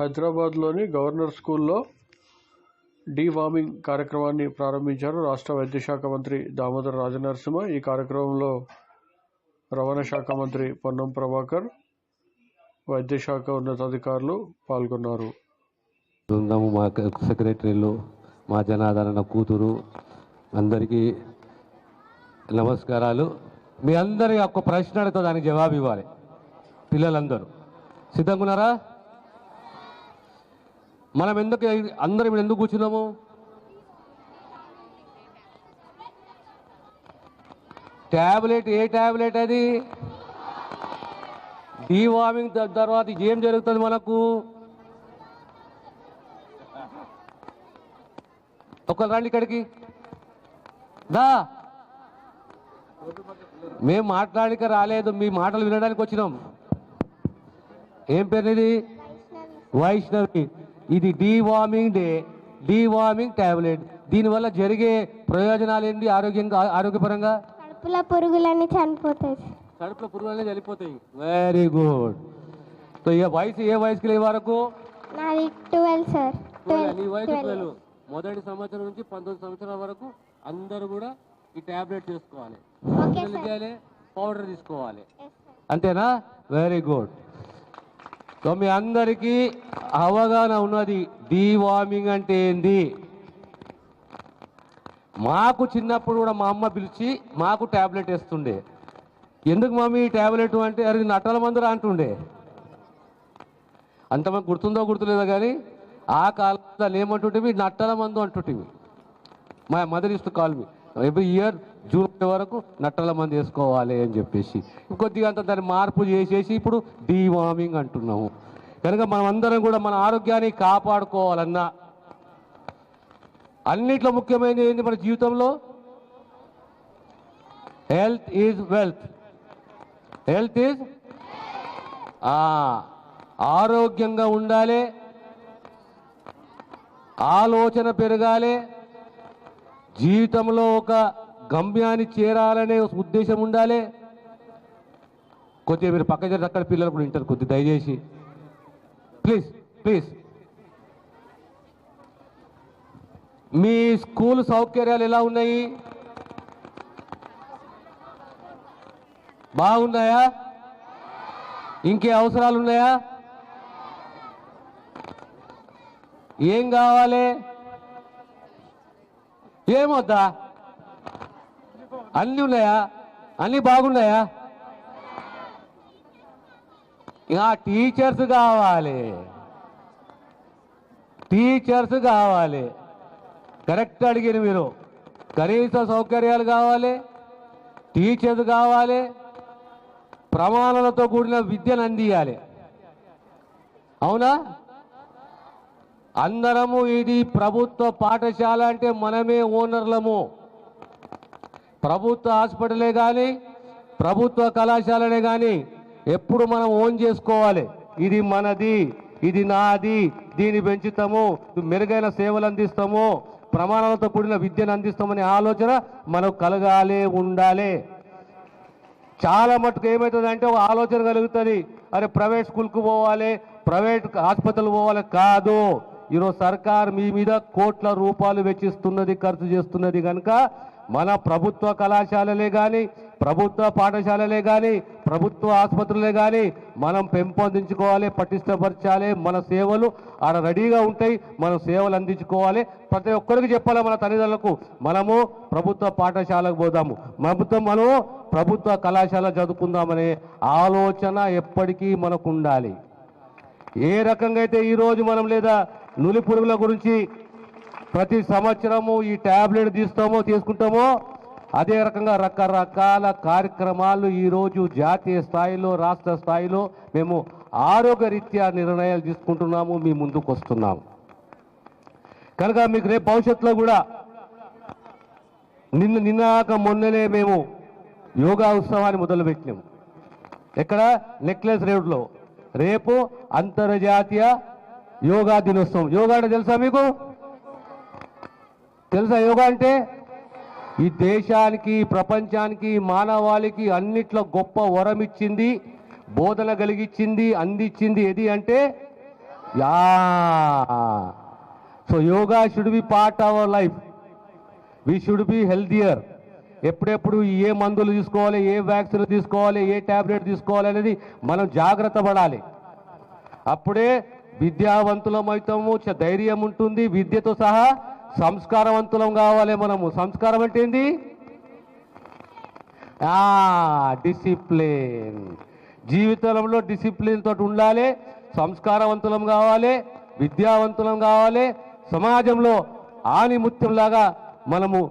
హైదరాబాద్లోని గవర్నర్ స్కూల్లో D warming కార్యక్రమాన్ని ప్రారంభించారు రాష్ట్ర వైద్య శాఖ మంత్రి దామోదర రాజనరసింహ. ఈ కార్యక్రమంలో రవాణా శాఖ మంత్రి పొన్నం ప్రభాకర్ వైద్య శాఖ ఉన్నతాధికారులు పాల్గొన్నారు. బృందము మా సెక్రటరీలు మా జనాదరణ కూతురు అందరికీ నమస్కారాలు. మీ అందరి ఒక ప్రశ్న అడిగితే దానికి జవాబు ఇవ్వాలి పిల్లలందరూ. సిద్ధంగా ఉన్నారా మనం ఎందుకు అందరం ఎందుకు కూర్చున్నాము? ట్యాబ్లెట్ ఏ ట్యాబ్లెట్ అది? డీవార్మింగ్ తర్వాత ఏం జరుగుతుంది మనకు? ఒకరు రండి ఇక్కడికి. దా. మేము మాట్లాడిక రాలేదు మీ మాటలు వినడానికి వచ్చినాం. ఏం పేరు ఇది వైష్ణవి. ఇది డీవార్మింగ్ డే డీవార్మింగ్ టాబ్లెట్ దీనివల్ల జరిగే ప్రయోజనాలు ఏంటి ఆరోగ్యంగా ఆరోగ్యపరంగా? కడుపులో పురుగులన్నీ చనిపోతాయి కడుపులో పురుగులనే చనిపోతాయి. వెరీ గుడ్ సో ఏ వయసు ఏ వయసుకి లే వరకు? నాది ట్వెల్వ్ సార్. నీ వయసు ట్వెల్వ్. మొదటి సంవత్సరం నుంచి పంతొమ్మిది సంవత్సరాల వరకు అందరూ కూడా ఈ టాబ్లెట్ తీసుకోవాలి పౌడర్ తీసుకోవాలి. అంతేనా? వెరీ గుడ్ సో మీ అందరికీ అవగాహన ఉన్నది. డీవార్మింగ్ అంటే ఏంది? మాకు చిన్నప్పుడు కూడా మా అమ్మ పిలిచి మాకు ట్యాబ్లెట్ వేస్తుండే. ఎందుకు మమ్మీ ఈ టాబ్లెట్ అంటే అరే నట్టల మందురా అంటుండే. అంత మాకు గుర్తుందో గుర్తులేదో కానీ ఆ కాలంలో ఏమంటుంటే నట్టల మందు అంటుంటివి మా mother is to call me every year June వరకు నట్టల మంది వేసుకోవాలి అని చెప్పేసి. కొద్దిగా అంత దాన్ని మార్పు చేసేసి ఇప్పుడు డీవార్మింగ్ అంటున్నాము. కనుక మనం అందరం కూడా మన ఆరోగ్యాన్ని కాపాడుకోవాలన్నా. అన్నిట్లో ముఖ్యమైనది ఏంటి మన జీవితంలో? Health is wealth. Health is? ఆరోగ్యంగా ఉండాలి. ఆలోచన పెరగాలి. జీవితంలో ఒక గమ్యాన్ని చేరాలనే ఉద్దేశం ఉండాలి. కొద్దిగా మీరు పక్క జరిగి అక్కడ పిల్లలు కూడా వింటారు కొద్దిగా దయచేసి. Please please. మీ స్కూల్ సౌకర్యాలు ఎలా ఉన్నాయి? బాగున్నాయా? ఇంకే అవసరాలు ఉన్నాయా? ఏం కావాలి? ఏమొద్దా అన్నీ ఉన్నాయా? అన్నీ బాగున్నాయా? ఇంకా టీచర్స్ కావాలి. టీచర్స్ కావాలి. కరెక్ట్ అడిగిన మీరు. కనీస సౌకర్యాలు కావాలి. టీచర్స్ కావాలి. ప్రమాణాలతో కూడిన విద్యను అందియాలి. అవునా? అందరము ఇది ప్రభుత్వ పాఠశాల అంటే మనమే ఓనర్లము. ప్రభుత్వ హాస్పిటలే కానీ ప్రభుత్వ కళాశాలనే కానీ ఎప్పుడు మనం ఓన్ చేసుకోవాలి. ఇది మనది ఇది నాది దీన్ని పెంచుతాము మెరుగైన సేవలు అందిస్తాము ప్రమాణాలతో కూడిన విద్యను అందిస్తామనే ఆలోచన మనకు కలగాలి ఉండాలి. చాలా మటుకు ఏమవుతుందంటే ఒక ఆలోచన కలుగుతుంది. అరే ప్రైవేట్ స్కూల్కి పోవాలి ప్రైవేట్ ఆసుపత్రులు పోవాలి కాదు. ఈరోజు సర్కార్ మీ మీద కోట్ల రూపాయలు వెచ్చిస్తున్నది ఖర్చు చేస్తున్నది కనుక మన ప్రభుత్వ కళాశాలలే కానీ ప్రభుత్వ పాఠశాలలే కానీ ప్రభుత్వ ఆసుపత్రులే కానీ మనం పెంపొందించుకోవాలి పటిష్టపరచాలి మన సేవలు ఆడ రెడీగా ఉంటాయి మనం సేవలు అందించుకోవాలి. ప్రతి ఒక్కరికి చెప్పాలి మన తల్లిదండ్రులకు? మనము ప్రభుత్వ పాఠశాలకు పోదాము. ప్రభుత్వం మనము ప్రభుత్వ కళాశాల చదువుకుందామనే ఆలోచన ఎప్పటికీ మనకు ఉండాలి. ఏ రకంగా అయితే ఈరోజు మనం లేదా నులి పురుగుల గురించి ప్రతి సంవత్సరము ఈ ట్యాబ్లెట్ తీస్తామో తీసుకుంటామో అదే రకంగా రకరకాల కార్యక్రమాలు ఈరోజు జాతీయ స్థాయిలో రాష్ట్ర స్థాయిలో మేము ఆరోగ్యరీత్యా నిర్ణయాలు తీసుకుంటున్నాము మీ ముందుకు వస్తున్నాము. కనుక మీకు రేపు భవిష్యత్తులో కూడా నిన్న నిన్నాక మొన్ననే మేము యోగా ఉత్సవాన్ని మొదలుపెట్టినాం ఎక్కడ? నెక్లెస్ రోడ్లో. రేపు అంతర్జాతీయ యోగా దినోత్సవం. యోగా అంటే తెలుసా మీకు? తెలుసా యోగా అంటే? ఈ దేశానికి ప్రపంచానికి మానవాళికి అన్నిట్లో గొప్ప వరం ఇచ్చింది బోధన కలిగించింది అందించింది ఏది అంటే? Yeah. So yoga should be part our life we should be healthier ఎప్పుడెప్పుడు ఏ మందులు తీసుకోవాలి ఏ వ్యాక్సిన్ తీసుకోవాలి ఏ టాబ్లెట్ తీసుకోవాలి అనేది మనం జాగ్రత్త పడాలి. అప్పుడే విద్యావంతులం అవుతాము ధైర్యం ఉంటుంది విద్యతో సహా సంస్కారవంతులం కావాలి మనము. సంస్కారం అంటే ఏంది? డిసిప్లిన్. జీవితంలో డిసిప్లిన్ తోటి ఉండాలి సంస్కారవంతులం కావాలి విద్యావంతులం కావాలి సమాజంలో ఆనిముత్యంలాగా మనము